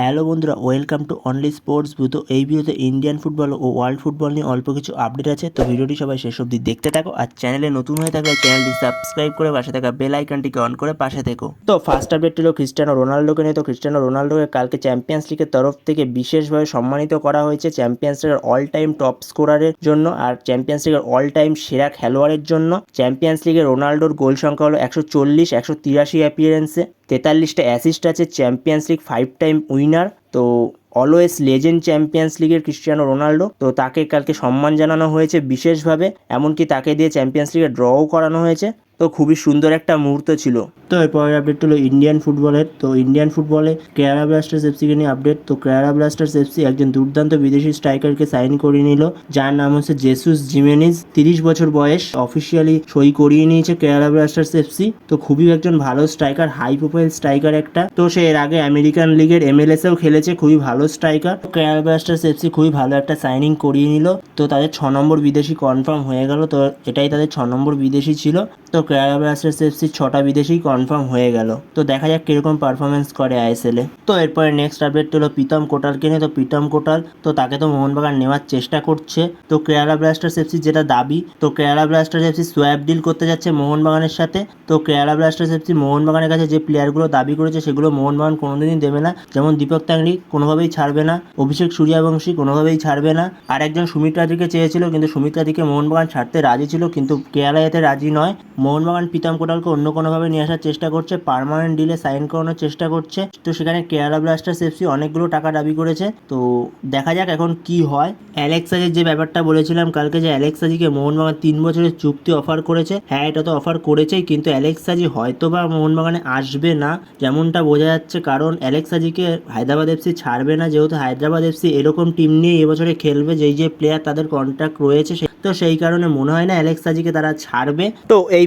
Hello বন্ধুরা, welcome to only sports ভূ তো এই ভিডিওতে ইন্ডিয়ান ফুটবল ও ওয়ার্ল্ড ফুটবল নিয়ে অল্প কিছু আপডেট আছে। তো ভিডিওটি সবাই শেষ অবধি দেখতে থাকো আর চ্যানেলে নতুন হয়ে থাকলে চ্যানেলটি সাবস্ক্রাইব করে পাশে থাকা বেল আইকনটিকে অন করে পাশে থেকো। তো ফার্স্ট আপডেট হলো ক্রিস্টিয়ানো রোনাল্ডোকে নিয়ে। তো ক্রিস্টিয়ানো রোনাল্ডোকে কালকে চ্যাম্পিয়ন্স লিগের তরফ থেকে বিশেষভাবে সম্মানিত করা হয়েছে চ্যাম্পিয়ন্স লিগের অল টাইম টপ স্কোরারের জন্য আর চ্যাম্পিয়ন্স লিগের অল টাইম সেরা খেলোয়াড়ের জন্য। চ্যাম্পিয়ন্স লিগে রোনাল্ডোর গোল সংখ্যা হলো একশো চল্লিশ, একশো তিরাশি অ্যাপিয়ারেন্সে তেতাল্লিশটা অ্যাসিস্ট আছে Champions League five time winner তো অলওয়েজ লেজেন্ড চ্যাম্পিয়ন্স লিগের ক্রিস্টিয়ানো রোনাল্ডো তো তাকে কালকে সম্মান জানানো হয়েছে বিশেষভাবে, এমনকি তাকে দিয়ে চ্যাম্পিয়ন্স লিগে ড্রও করানো হয়েছে। তো খুবই সুন্দর একটা মুহূর্ত ছিল। তো এরপরের আপডেট হলো ইন্ডিয়ান ফুটবলের তো ইন্ডিয়ান ফুটবলে কেরালা ব্লাস্টার্স এফসিকে নিয়ে আপডেট তো কেরালা ব্লাস্টার্স এফসি একজন দুর্দান্ত বিদেশি স্ট্রাইকারকে সাইন করিয়ে নিল। যার নাম হচ্ছে জেসুস জিমেনিস তিরিশ বছর বয়স। অফিসিয়ালি সই করিয়ে নিয়েছে কেরালা ব্লাস্টার্স এফসি তো খুবই একজন ভালো স্ট্রাইকার হাই প্রোফাইল স্ট্রাইকার একটা। তো সে এর আগে আমেরিকান লিগের এমএলএসেও খেলেছে, খুবই ভালো স্ট্রাইকার কেরালা ব্লাস্টার্স এফসি খুবই ভালো একটা সাইনিং করিয়ে নিল। তো তাদের ছ নম্বর বিদেশি কনফার্ম হয়ে গেল। তো এটাই তাদের ছ নম্বর বিদেশি ছিল। তো কেরালা ব্লাস্টার্স এফসি ছটা বিদেশি কনফার্ম হয়ে গেল। তো দেখা যাক কীরকম পারফরমেন্স করে আইএসএল তো এরপরে নেক্সট আপডেট হলো প্রীতম কোটালকে নিয়ে। তো প্রীতম কোটাল, তো তাকে তো মোহনবাগান নেওয়ার চেষ্টা করছে। তো কেরালা ব্লাস্টার্স এফসি যেটা দাবি, তো Kerala Blasters FC swap deal করতে যাচ্ছে মোহনবাগানের সাথে। তো কেরালা ব্লাস্টার্স এফসি মোহনবাগানের কাছে যে প্লেয়ারগুলো দাবি করেছে, সেগুলো মোহনবাগান কোনোদিনই দেবে না। যেমন দীপক তাংরি কোনোভাবেই ছাড়বে না। অভিষেক সূর্যবংশী, কোনোভাবেই ছাড়বে না। আর একজন সুমিত্রাদিকে চেয়েছিল, কিন্তু সুমিত্রাদিকে মোহনবাগান ছাড়তে রাজি ছিল, কিন্তু কেরালা এতে রাজি নয়। মোহনবাগান প্রীতম কোটালকে অন্য কোনোভাবে নিয়ে আসার চেষ্টা করছে পার্মানেন্ট ডিলে সাইন করানোর চেষ্টা করছে। তো সেখানে কেরালা ব্লাস্টার্স এফসি অনেকগুলো টাকা দাবি করেছে। তো দেখা যাক এখন কি হয়। অ্যালেক্সাজের যে ব্যাপারটা বলেছিলাম কালকে যে অ্যালেক্সাজিকে মোহনবাগান তিন বছরের চুক্তি অফার করেছে। হ্যাঁ এটা তো অফার করেছেই, কিন্তু অ্যালেক্সাজি হয়তো বা মোহনবাগানে আসবে না, যেমনটা বোঝা যাচ্ছে কারণ অ্যালেক্সাজিকে হায়দ্রাবাদ এফসি ছাড়বে না, যেহেতু হায়দ্রাবাদ এফসি এরকম টিম নিয়ে এবছরে খেলবে, যেই যে প্লেয়ার তাদের কন্ট্রাক্ট রয়েছে তো সেই কারণে মনে হয় না অ্যালেক্সাজিকে তারা ছাড়বে। তো এই